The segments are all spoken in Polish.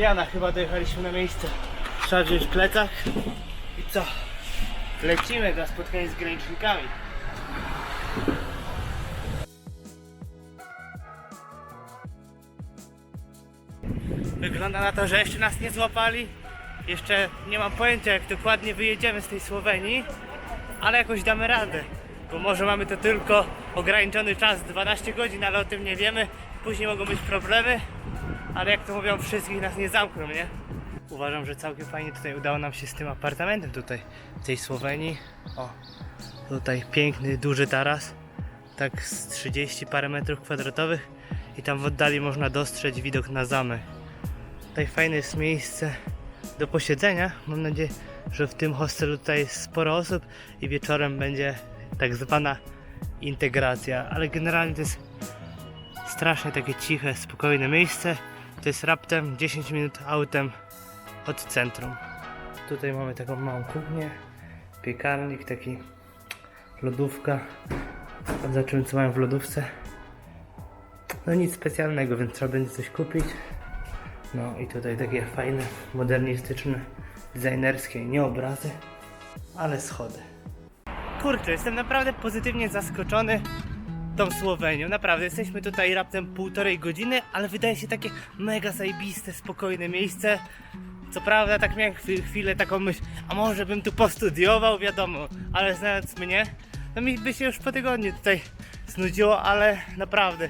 Liana chyba dojechaliśmy na miejsce. Trzeba wziąć plecak i co? Lecimy na spotkanie z granicznikami. Wygląda na to, że jeszcze nas nie złapali. Jeszcze nie mam pojęcia jak dokładnie wyjedziemy z tej Słowenii, ale jakoś damy radę. Bo może mamy to tylko ograniczony czas 12 godzin, ale o tym nie wiemy. Później mogą być problemy, ale jak to mówią, wszystkich nas nie zamkną, nie? Uważam, że całkiem fajnie tutaj udało nam się z tym apartamentem tutaj w tej Słowenii. O, tutaj piękny, duży taras, tak z 30 parę metrów kwadratowych i tam w oddali można dostrzec widok na zamek. Tutaj fajne jest miejsce do posiedzenia. Mam nadzieję, że w tym hostelu tutaj jest sporo osób i wieczorem będzie tak zwana integracja, ale generalnie to jest strasznie takie ciche, spokojne miejsce. To jest raptem 10 minut autem od centrum. Tutaj mamy taką małą kuchnię, piekarnik, taki lodówka. Zobaczymy co mają w lodówce. No nic specjalnego, więc trzeba będzie coś kupić. No i tutaj takie fajne, modernistyczne, designerskie, nie obrazy, ale schody. Kurczę, jestem naprawdę pozytywnie zaskoczony tą Słowenią. Naprawdę, jesteśmy tutaj raptem półtorej godziny, ale wydaje się takie mega zajebiste, spokojne miejsce. Co prawda, tak miałem chwi- chwilę taką myśl, a może bym tu postudiował, wiadomo, ale znając mnie, to mi by się już po tygodniu tutaj znudziło, ale naprawdę,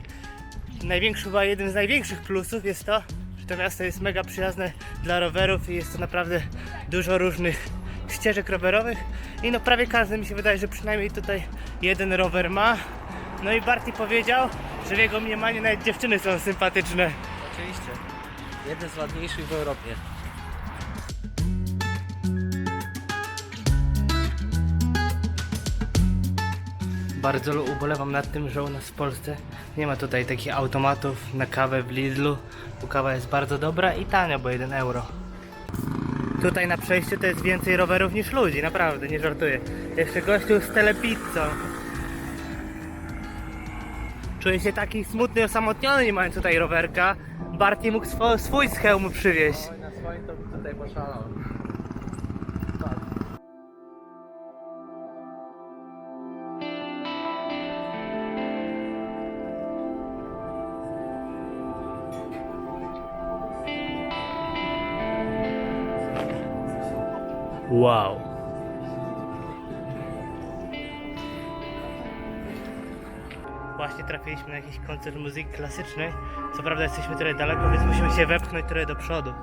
największy, chyba jeden z największych plusów jest to, że to miasto jest mega przyjazne dla rowerów i jest to naprawdę dużo różnych ścieżek rowerowych i no prawie każdy mi się wydaje, że przynajmniej tutaj jeden rower ma. No i Barty powiedział, że w jego mniemaniu nawet dziewczyny są sympatyczne. Oczywiście. Jeden z ładniejszych w Europie. Bardzo ubolewam nad tym, że u nas w Polsce nie ma tutaj takich automatów na kawę w Lidlu, bo kawa jest bardzo dobra i tania, bo 1 euro. Tutaj na przejściu to jest więcej rowerów niż ludzi, naprawdę, nie żartuję. Jeszcze gościu z telepizzą. Czuję się taki smutny, osamotniony, nie mając tutaj rowerka. Barty mógł swo- swój z hełmu przywieźć. Oj, na swoim to bym tutaj poszalał. Wow. Właśnie trafiliśmy na jakiś koncert muzyki klasycznej. Co prawda jesteśmy trochę daleko, więc musimy się wepchnąć trochę do przodu.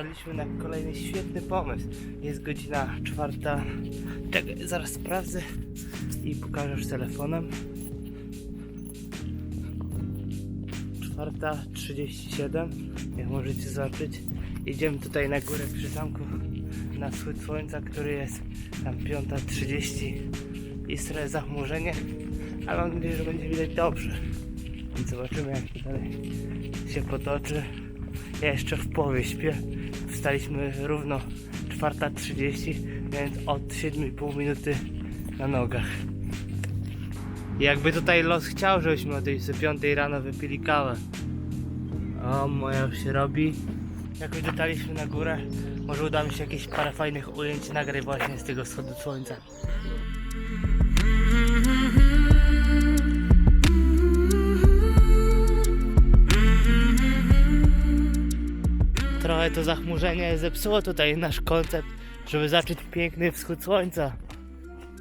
Wpadliśmy na kolejny świetny pomysł. Jest godzina czwarta. Czekaj, zaraz sprawdzę i pokażę już telefonem. Czwarta 37, jak możecie zobaczyć. Idziemy tutaj na górę przy zamku na wschód słońca, który jest tam 5.30. Jest trochę zachmurzenie, ale mam nadzieję, że będzie widać dobrze. Więc zobaczymy jak to dalej się potoczy. Ja jeszcze w połowie śpię. Wstaliśmy równo 4.30, więc od 7,5 minuty na nogach. Jakby tutaj los chciał, żebyśmy o tej 5 rano wypili kawę. O, moja już się robi. Jakoś dotarliśmy na górę. Może uda mi się jakieś parę fajnych ujęć nagrać właśnie z tego wschodu słońca. Trochę to zachmurzenie zepsuło tutaj nasz koncept, żeby zacząć piękny wschód słońca.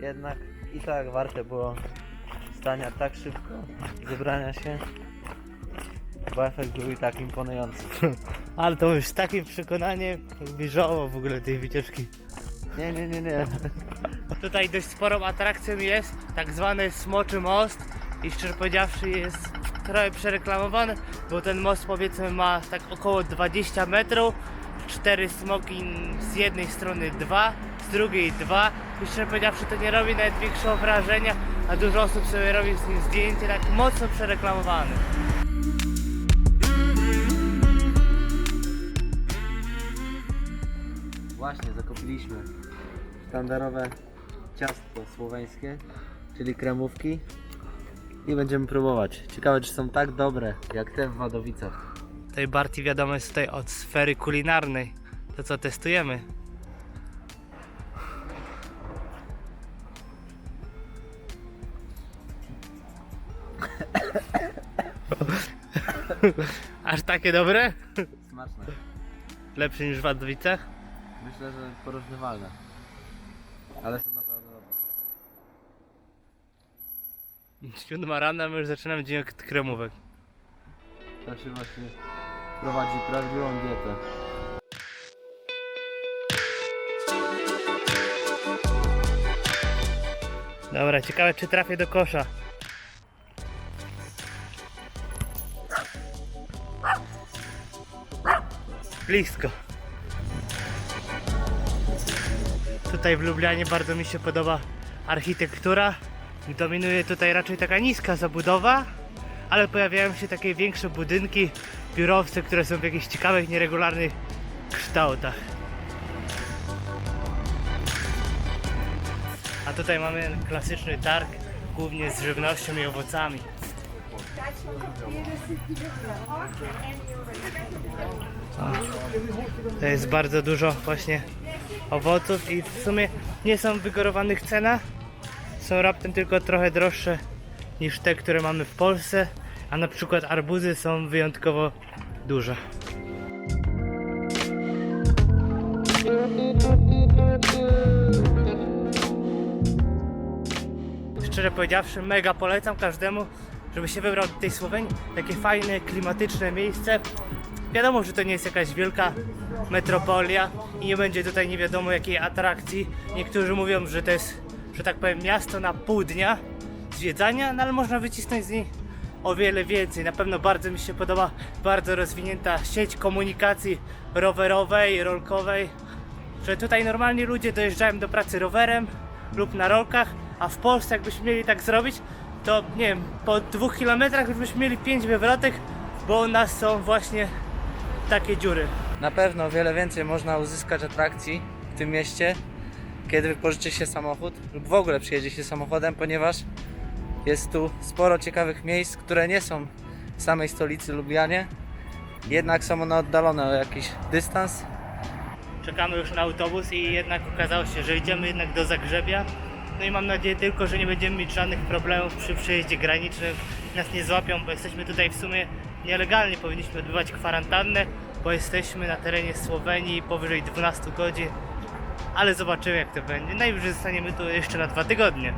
Jednak i tak warte było stania tak szybko, zebrania się. Bo efekt był i tak imponujący. Ale to już z takim przekonaniem żałował w ogóle tej wycieczki. Nie, nie, nie, nie. Tutaj dość sporą atrakcją jest tak zwany Smoczy Most i szczerze powiedziawszy jest trochę przereklamowany, bo ten most powiedzmy ma tak około 20 metrów, cztery smoki z jednej strony dwa, z drugiej dwa szczerze powiedziawszy to nie robi nawet większego wrażenia, a dużo osób sobie robi z nim zdjęcie, tak mocno przereklamowany. Właśnie, zakupiliśmy sztandarowe ciastko słoweńskie, czyli kremówki i będziemy próbować. Ciekawe, czy są tak dobre, jak te w Wadowicach. Tutaj Barty wiadomo jest tutaj od sfery kulinarnej. To co testujemy? Aż takie dobre? Smaczne. Lepsze niż w Wadowicach? Myślę, że porównywalne. Ale są naprawdę dobre. Siódma rana, my już zaczynamy dzień od kremówek. To się właśnie prowadzi prawdziwą dietę. Dobra, ciekawe czy trafię do kosza. Blisko. Tutaj w Lublianie bardzo mi się podoba architektura. Dominuje tutaj raczej taka niska zabudowa, ale pojawiają się takie większe budynki, biurowce, które są w jakichś ciekawych, nieregularnych kształtach. A tutaj mamy klasyczny targ, głównie z żywnością i owocami. To jest bardzo dużo właśnie owoców i w sumie nie są w wygórowanych cenach. Są raptem tylko trochę droższe niż te, które mamy w Polsce, a na przykład arbuzy są wyjątkowo duże. Szczerze powiedziawszy, mega polecam każdemu, żeby się wybrał do tej Słowenii. Takie fajne, klimatyczne miejsce. Wiadomo, że to nie jest jakaś wielka metropolia i nie będzie tutaj nie wiadomo jakiej atrakcji. Niektórzy mówią, że to jest, że tak powiem, miasto na pół dnia zwiedzania, no ale można wycisnąć z niej o wiele więcej. Na pewno bardzo mi się podoba bardzo rozwinięta sieć komunikacji rowerowej, rolkowej że tutaj normalni ludzie dojeżdżają do pracy rowerem lub na rolkach, a w Polsce jakbyśmy mieli tak zrobić, to nie wiem, po dwóch kilometrach już byśmy mieli pięć wywrotek, bo u nas są właśnie takie dziury. Na pewno wiele więcej można uzyskać atrakcji w tym mieście, kiedy wypożyczy się samochód lub w ogóle przyjedzie się samochodem, ponieważ jest tu sporo ciekawych miejsc, które nie są w samej stolicy Lublianie, jednak są one oddalone o jakiś dystans. Czekamy już na autobus i jednak okazało się, że idziemy jednak do Zagrzebia. No i mam nadzieję tylko, że nie będziemy mieć żadnych problemów przy przejeździe granicznym. Nas nie złapią, bo jesteśmy tutaj w sumie nielegalnie. Powinniśmy odbywać kwarantannę, bo jesteśmy na terenie Słowenii powyżej 12 godzin. Ale zobaczymy jak to będzie. Najwyżej zostaniemy tu jeszcze na dwa tygodnie.